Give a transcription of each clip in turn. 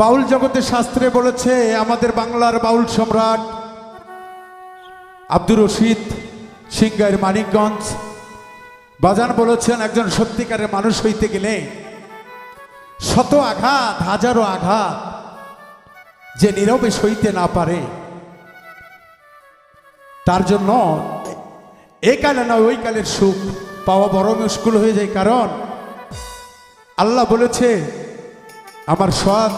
বাউল জগতের শাস্ত্রে বলেছে, আমাদের বাংলার বাউল সম্রাট আব্দুর রশিদ সিংগাইর মানিকগঞ্জ। বাজান বলেছেন, একজন সত্যিকারের মানুষ হইতে গেলে শত আঘাত, হাজারো আঘাত যে নীরবে সইতে না পারে। তার জন্য এই কালে নয় ওই কালের সুখ পাওয়া বড় মুশকুল হয়ে যায়, কারণ আল্লাহ বলেছে, আমার সৎ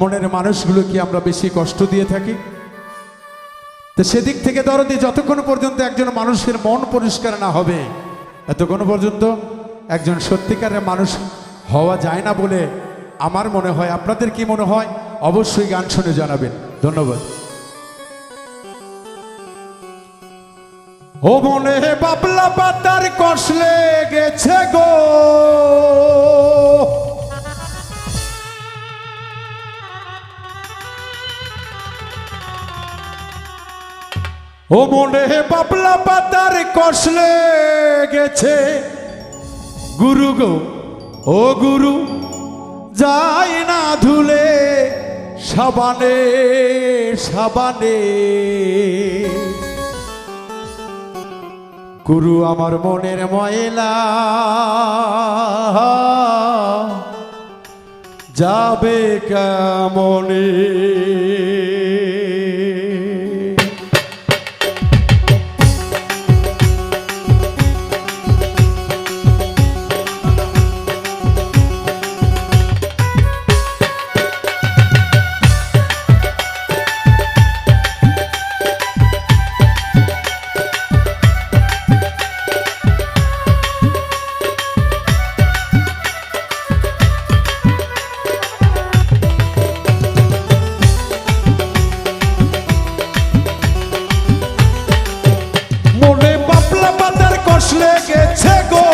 মনের মানুষগুলোকে আমরা বেশি কষ্ট দিয়ে থাকি। তো সেদিক থেকে দরদি যতক্ষণ পর্যন্ত একজন মানুষের মন পরিষ্কার না হবে, এতক্ষণ পর্যন্ত একজন সত্যিকারের মানুষ হওয়া যায় না বলে আমার মনে হয়। আপনাদের কি মনে হয়? অবশ্যই গান শুনে জানাবেন। ধন্যবাদ। ও মনে বাবলা পাতার কষলে গেছে গো। ও মনে বাবলা পাতার কষলে গেছে গুরু গো, ও গুরু, যাই না ধুলে সাবানে সাবানে। গুরু আমার মনের ময়লা, যাবে কেমনে? পাতার কষলে গেছে গো।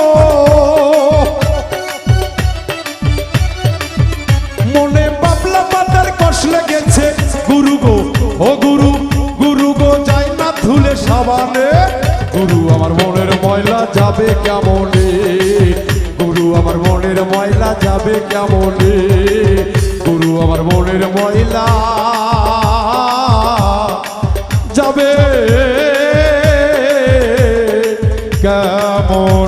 মনে বাপলা পাতার কষলে গেছে গুরু গো, ও গুরু গুরু গো যাই না ধুলে সাবানে। গুরু আমার মনের ময়লা যাবে কেমনে? গুরু আমার মনের ময়লা যাবে কেমনে? গুরু আমার মনের ময়লা যাবে কেমনে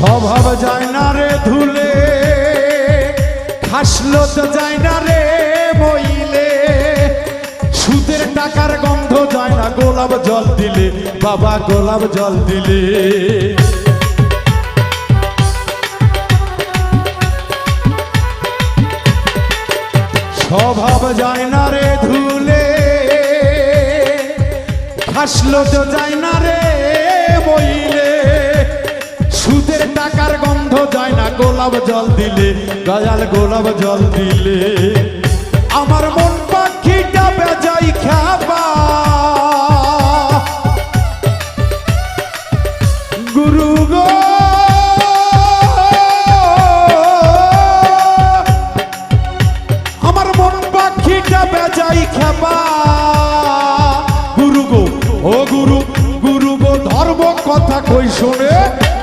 স্বভাব যায় না রে ধুলে খাসলো তো যায় না রে বইলে। সুদের টাকার গন্ধ যায় না, গোলাপ জল দিলে, বাবা গোলাপ জল দিলে। স্বভাব যায় না রে ধুলে খাসলো তো যায় না রে বইলে। সুদের টাকার গন্ধ যায় না, গোলাপ জল দিলে গজাল গোলাপ জল দিলে। আমার মন পাখিটা বেজাই খাবা গুরু গো। আমার মন পাখিটা বেজাই খাবা গুরু গো, ও গুরু গুরু গো, ধর্ম কথা কই শোনে?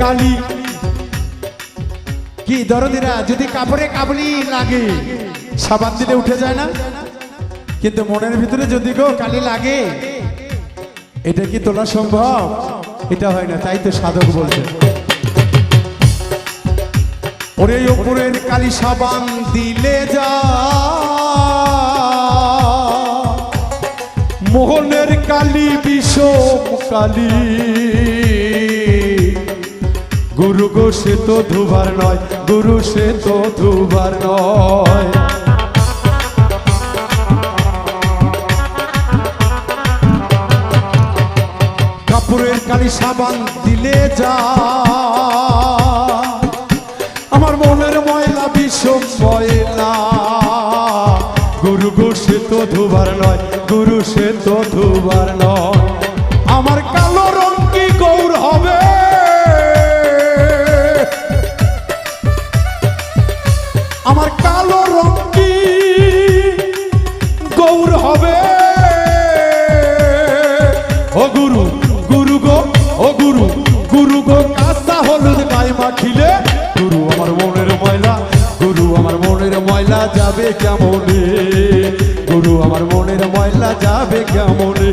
কালি। কি দরদিরা, যদি কাপড়ে কাবলি লাগে, সাবান দিলে উঠে যায় না? কিন্তু মনের ভিতরে যদি গো কালি লাগে, এটা কি তোলা সম্ভব? এটা হয় না, তাই তো সাধক বলছে। ওরে ওপরের কালি সাবান দিলে যা। মোহনের কালি বিষম কালি। গুরু গো, সে তো ধুবার নয়। গুরু, সে তো ধুবার নয়। কাপড়ের কালি সাবান দিলে যা। আমার মনের ময়লা বিষম ময়লা। গুরু গো, সে তো ধুবার নয়। গুরু, সে তো ধুবার নয়। আমার আমার কালো রং কি? গৌর হবে। ও গুরু গুরু গো, ও গুরু গুরু গো, কাঁচা হলুদ গায়ে মাখিলে। গুরু আমার মনের ময়লা, গুরু আমার মনের ময়লা যাবে কেমনে? গুরু আমার মনের ময়লা যাবে কেমনে?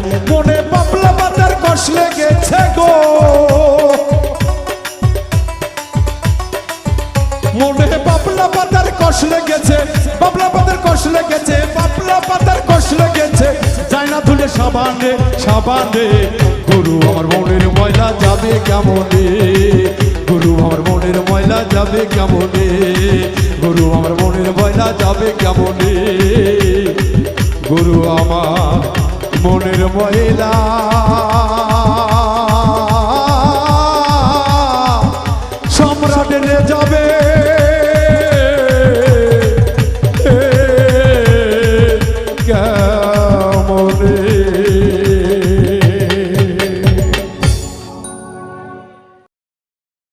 মনে বাবলা পাতার কষ লেগেছে, বাবলা পাতার কষ লেগেছে পাপলা পাতার কষ লেগেছে। যায় না ধুলে সাবানে সাবানে, গুরু আমার মনের ময়লা যাবে কেমনে? গুরু আমার মনের ময়লা যাবে কেমনে? গুরু আমার মনের ময়লা যাবে কেমনে? গুরু আমার মনের ময়লা সম্রাট যাবে।